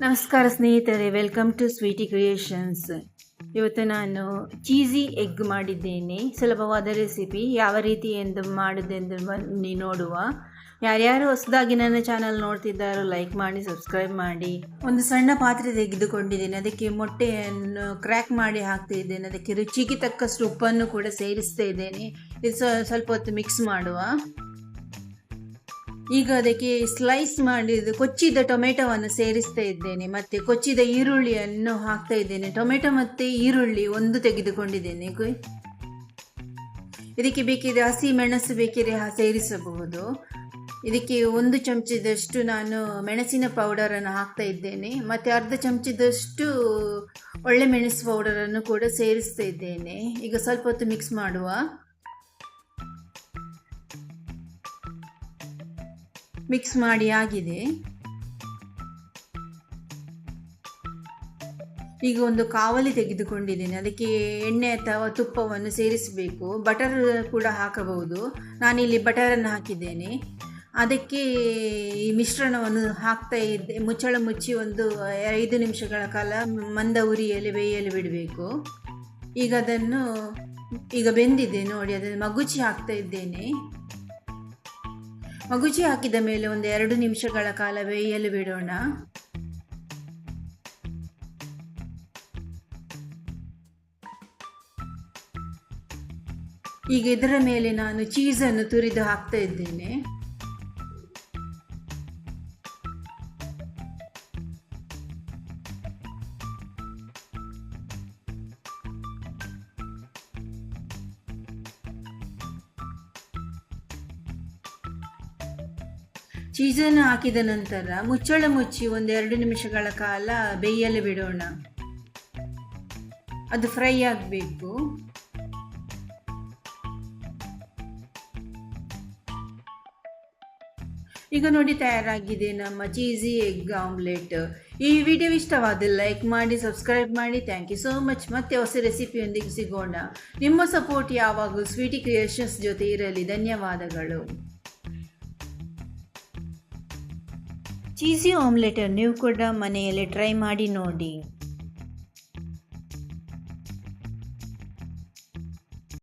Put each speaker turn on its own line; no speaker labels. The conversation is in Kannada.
ನಮಸ್ಕಾರ ಸ್ನೇಹಿತರೆ ವೆಲ್ಕಮ್ ಟು ಸ್ವೀಟಿ ಕ್ರಿಯೇಷನ್ಸ್ ಇವತ್ತು ನಾನು ಚೀಸಿ ಎಗ್ ಮಾಡಿದ್ದೇನೆ. ಸುಲಭವಾದ ರೆಸಿಪಿ ಯಾವ ರೀತಿ ಎಂದು ಮಾಡಿದೆಂದು ಬನ್ನಿ ನೋಡುವ. ಯಾರ್ಯಾರು ಹೊಸದಾಗಿ ನನ್ನ ಚಾನಲ್ ನೋಡ್ತಿದ್ದಾರೋ ಲೈಕ್ ಮಾಡಿ ಸಬ್ಸ್ಕ್ರೈಬ್ ಮಾಡಿ. ಒಂದು ಸಣ್ಣ ಪಾತ್ರೆ ತೆಗೆದುಕೊಂಡಿದ್ದೇನೆ. ಅದಕ್ಕೆ ಮೊಟ್ಟೆಯನ್ನು ಕ್ರ್ಯಾಕ್ ಮಾಡಿ ಹಾಕ್ತಾ ಇದ್ದೇನೆ ಅದಕ್ಕೆ ರುಚಿಗೆ ತಕ್ಕಷ್ಟು ಉಪ್ಪನ್ನು ಕೂಡ ಸೇರಿಸ್ತಾ ಇದ್ದೇನೆ. ಇದು ಸ್ವ- ಸ್ವಲ್ಪ ಹೊತ್ತು ಮಿಕ್ಸ್ ಮಾಡುವ. ಈಗ ಅದಕ್ಕೆ ಸ್ಲೈಸ್ ಮಾಡಿದ ಕೊಚ್ಚಿದ ಟೊಮೆಟೊವನ್ನು ಸೇರಿಸ್ತಾ ಇದ್ದೇನೆ, ಮತ್ತು ಕೊಚ್ಚಿದ ಈರುಳ್ಳಿಯನ್ನು ಹಾಕ್ತಾ ಇದ್ದೇನೆ. ಟೊಮೆಟೊ ಮತ್ತು ಈರುಳ್ಳಿ ಒಂದು ತೆಗೆದುಕೊಂಡಿದ್ದೇನೆ. ಇದಕ್ಕೆ ಬೇಕಿದ್ರೆ ಹಸಿ ಮೆಣಸು ಬೇಕಿದ್ರೆ ಸೇರಿಸಬಹುದು. ಇದಕ್ಕೆ ಒಂದು ಚಮಚದಷ್ಟು ನಾನು ಮೆಣಸಿನ ಪೌಡರನ್ನು ಹಾಕ್ತಾ ಇದ್ದೇನೆ, ಮತ್ತು ಅರ್ಧ ಚಮಚದಷ್ಟು ಒಳ್ಳೆ ಮೆಣಸು ಪೌಡರನ್ನು ಕೂಡ ಸೇರಿಸ್ತಾ ಇದ್ದೇನೆ. ಈಗ ಸ್ವಲ್ಪ ಹೊತ್ತು ಮಿಕ್ಸ್ ಮಾಡುವ. ಮಿಕ್ಸ್ ಮಾಡಿ ಆಗಿದೆ. ಈಗ ಒಂದು ಕಾವಲಿ ತೆಗೆದುಕೊಂಡಿದ್ದೇನೆ. ಅದಕ್ಕೆ ಎಣ್ಣೆ ಅಥವಾ ತುಪ್ಪವನ್ನು ಸೇರಿಸಬೇಕು. ಬಟರ್ ಕೂಡ ಹಾಕಬಹುದು. ನಾನಿಲ್ಲಿ ಬಟರನ್ನು ಹಾಕಿದ್ದೇನೆ. ಅದಕ್ಕೆ ಈ ಮಿಶ್ರಣವನ್ನು ಹಾಕ್ತಾ ಇದ್ದೆ. ಮುಚ್ಚಳ ಮುಚ್ಚಿ ಒಂದು ಐದು ನಿಮಿಷಗಳ ಕಾಲ ಮಂದ ಉರಿಯಲ್ಲಿ ಬೇಯಲು ಬಿಡಬೇಕು. ಈಗ ಅದನ್ನು, ಈಗ ಬೆಂದಿದೆ ನೋಡಿ, ಅದನ್ನು ಮಗುಚಿ ಹಾಕ್ತಾ ಇದ್ದೇನೆ. ಮಗುಚಿ ಹಾಕಿದ ಮೇಲೆ ಒಂದು ಎರಡು ನಿಮಿಷಗಳ ಕಾಲ ಬೇಯಲು ಬಿಡೋಣ. ಈಗ ಇದರ ಮೇಲೆ ನಾನು ಚೀಸನ್ನು ತುರಿದು ಹಾಕ್ತಾ ಇದ್ದೇನೆ. ಚೀಸನ್ನು ಹಾಕಿದ ನಂತರ ಮುಚ್ಚಳ ಮುಚ್ಚಿ ಒಂದು ಎರಡು ನಿಮಿಷಗಳ ಕಾಲ ಬೇಯಲು ಬಿಡೋಣ. ಅದು ಫ್ರೈ ಆಗಬೇಕು. ಈಗ ನೋಡಿ ತಯಾರಾಗಿದೆ ನಮ್ಮ ಚೀಸಿ ಎಗ್ ಆಮ್ಲೆಟ್. ಈ ವಿಡಿಯೋ ಇಷ್ಟವಾದ ಲೈಕ್ ಮಾಡಿ, ಸಬ್ಸ್ಕ್ರೈಬ್ ಮಾಡಿ. ಥ್ಯಾಂಕ್ ಯು ಸೋ ಮಚ್ ಮತ್ತೆ ಹೊಸ ರೆಸಿಪಿಯೊಂದಿಗೆ ಸಿಗೋಣ. ನಿಮ್ಮ ಸಪೋರ್ಟ್ ಯಾವಾಗಲೂ ಸ್ವೀಟಿ ಕ್ರಿಯೇಷನ್ಸ್ ಜೊತೆ ಇರಲಿ. ಧನ್ಯವಾದಗಳು. ಚೀಸಿ ಆಮ್ಲೆಟ್ ನೀವು ಕೂಡ ಮನೆಯಲ್ಲಿ ಟ್ರೈ ಮಾಡಿ ನೋಡಿ.